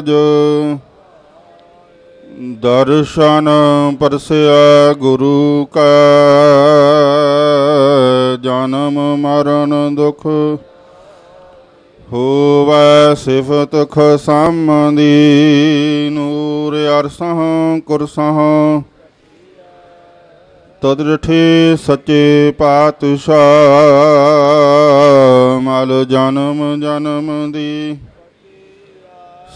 ਜੋ ਦਰਸ਼ਨ ਪਰਸਿਆ ਗੁਰੂ ਕਾ, ਜਨਮ ਮਰਨ ਦੁਖ ਹੋਵੈ ਸਿਫਤ ਖਸਮਦੀ ਨੂਰ ਅਰਸਹ ਕੁਰਸਹ। ਤਦਰਠੇ ਸੱਚੇ ਪਾਤਸ਼ਾਹ, ਮਲ ਜਨਮ ਜਨਮ ਦੀ।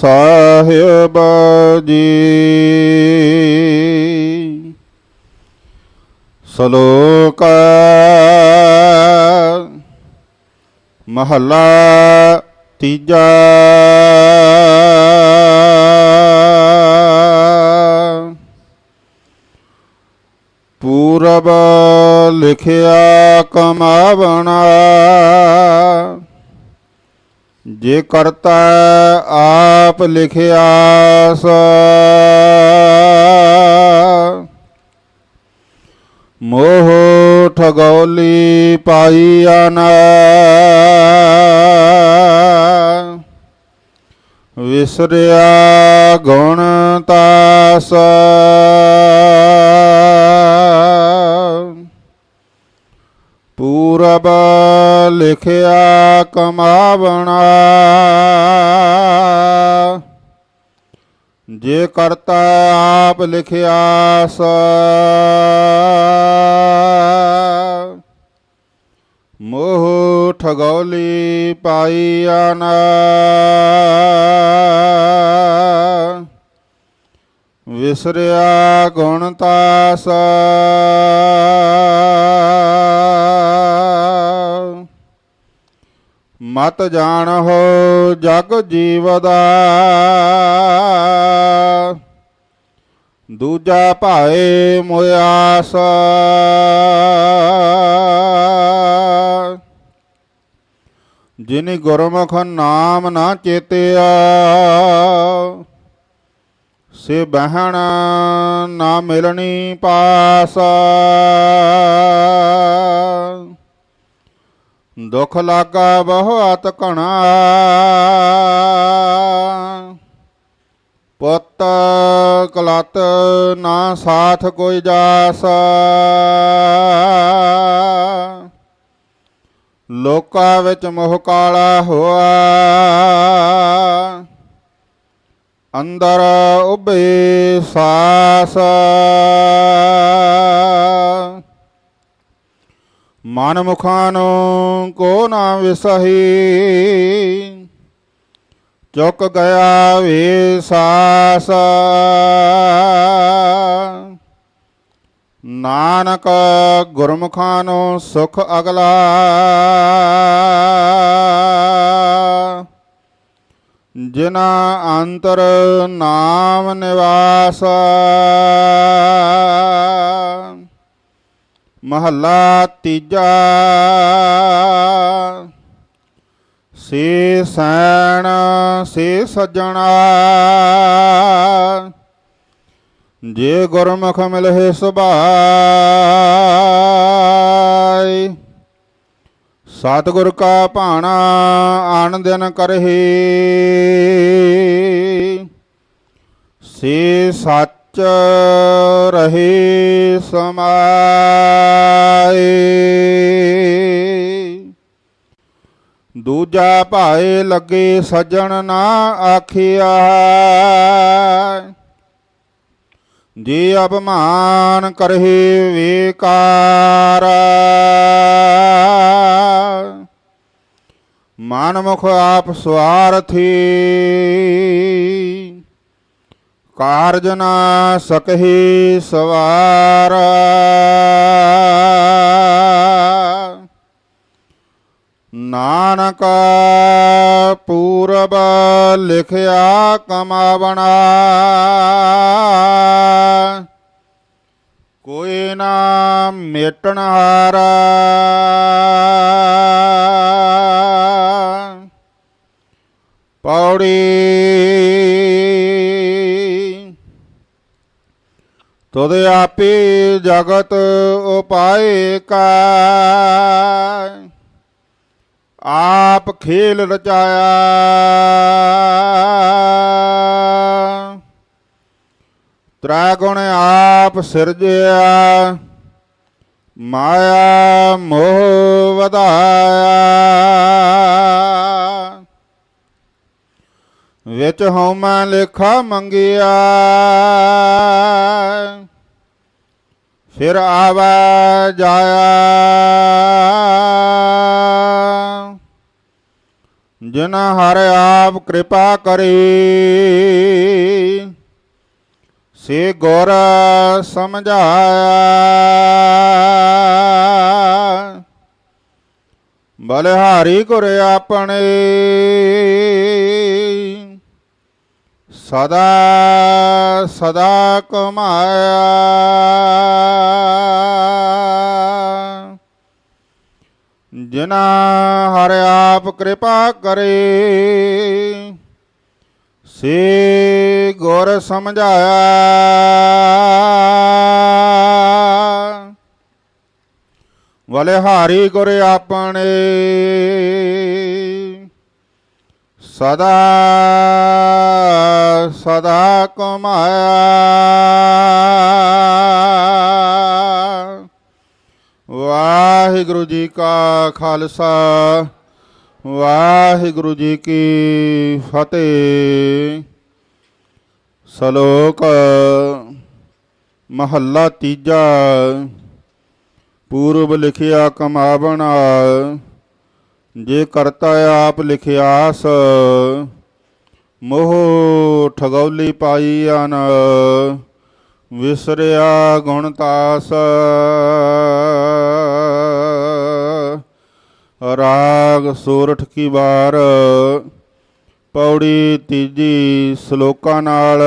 ਸਾਹਿਬ ਜੀ ਸ਼ਲੋਕ ਮਹੱਲਾ ਤੀਜਾ। ਪੂਰਬ ਲਿਖਿਆ ਕਮਾਵਣਾ। ਜੇ ਕਰਤਾ ਆਪ ਲਿਖਿਆ ਸਾ ਮੋਹ ਠਗੌਲੀ ਪਾਈਆ ਨਾ ਵਿਸਰਿਆ ਗੁਣ ਤਾਸ। ਪੂਰਬ ਲਿਖਿਆ ਕਮਾਵਣਾ। ਜੇ ਕਰਤਾ ਆਪ ਲਿਖਿਆ ਸਾ। ਮੋਹ ਠਗੌਲੀ ਪਾਈ ਨਾ ਵਿਸਰਿਆ ਗੁਣ ਤਾਸ। ਮਤ ਜਾਣਹੁ ਜਗ ਜੀਵ ਦਾ ਦੂਜਾ ਭਾਏ ਮੁਆਸ ਜਿਨ ਗੁਰਮੁਖ ਨਾਮ ਨਾ ਚੇਤਿਆ, ਸੇ ਬਹਿਣ ਨਾ ਮਿਲਣੀ ਪਾਸ। ਦੁਖ ਲਾਗਾ ਬਹੁਤ ਘਣਾ। ਪੁੱਤ ਕਲਤ ਨਾ ਸਾਥ ਕੋਈ ਜਾਸ। ਲੋਕਾਂ ਵਿੱਚ ਮੋਹ ਕਾਲਾ ਹੋਆ। ਅੰਦਰ ਉਭੇ ਸਾਸ। ਮਨ ਮੁਖਾਂ ਨੂੰ ਕੋ ਨਾ ਵਿਸਹੀ। ਚੁੱਕ ਗਿਆ ਵੇ ਸਾਸ ਨਾਨਕ ਗੁਰਮੁਖਾਂ ਨੂੰ ਸੁਖ ਅਗਲਾ। ਜਿਨਾ ਅੰਤਰ ਨਾਮ ਨਿਵਾਸ। ਮਹੱਲਾ ਤੀਜਾ। ਸੇ ਸੈਣ, ਸੇ ਸਜਣਾ। ਜੇ ਗੁਰਮੁਖ ਮਿਲਹਿ ਸੁਭਾਈ ਸਤਿਗੁਰ ਕਾ ਭਾਣਾ ਆਨ ਦਿਨ ਕਰਹੀ। ਸੇ ਸੱਚ ਰਹੇ ਸਮਾਏ। ਦੂਜਾ ਭਾਏ ਲੱਗੇ ਸਜਣ ਨਾ ਆਖਿਆ। ਜੇ ਅਪਮਾਨ ਕਰਹਿ ਵਿਕਾਰ। ਮਨ ਮੁਖ ਆਪ ਸਵਾਰਥੀ। ਕਾਰਜ ਨਾ ਸਕਹਿ ਸਵਾਰ। ਨਾਨਕ ਪੂਰਬ ਲਿਖਿਆ ਕਮਾਵਣਾ। ਕੋਈ ਨਾ ਮੇਟਣ ਹਾਰਾ। ਪੌੜੀ ਤੁਧ ਆਪੇ ਜਗਤ ਉਪਾਏ ਕਾ ਆਪ ਖੇਲ ਰਚਾਇਆ। ਤ੍ਰੈ ਗੁਣ ਆਪ ਸਿਰਜਿਆ। ਮਾਇਆ ਮੋਹ ਵਧਾਇਆ। ਵਿੱਚ ਹਉਮੈ ਲੇਖਾ ਮੰਗਿਆ। ਫਿਰ ਆਵਾ ਜਾਇਆ। ਜਿਨ ਹਰ ਆਪ ਕਿਰਪਾ ਕਰੇ ਸੇ ਗੁਰ ਸਮਝਾਇਆ। ਬਲਿਹਾਰੀ ਗੁਰ ਆਪਣੇ ਸਦਾ ਸਦਾ ਕਮਾਇਆ। ਜਿਨਾ ਹਰ ਆਪ ਕਿਰਪਾ ਕਰੇ, ਸੇ ਗੁਰ ਸਮਝਾਇਆ। ਵਲੇ ਹਾਰੀ ਗੁਰ ਆਪਣੇ ਸਦਾ ਸਦਾ ਕਮਾਇਆ। ਵਾਹਿਗੁਰੂ ਜੀ ਕਾ ਖਾਲਸਾ, ਵਾਹਿਗੁਰੂ ਜੀ ਕੀ ਫਤਿਹ। ਸ਼ਲੋਕ ਮਹੱਲਾ ਤੀਜਾ। ਪੂਰਬ ਲਿਖਿਆ ਕਮਾਵਣਾ। ਜੇ ਕਰਤਾ ਆਪ ਲਿਖਿਆਸ, ਮੋਹ ਠਗੌਲੀ ਪਾਈ ਅਨ, ਵਿਸਰਿਆ ਗੁਣ ਤਾਸ। ਰਾਗ ਸੋਰਠ ਕੀ ਵਾਰ, ਪੌੜੀ ਤੀਜੀ ਸ਼ਲੋਕਾਂ ਨਾਲ।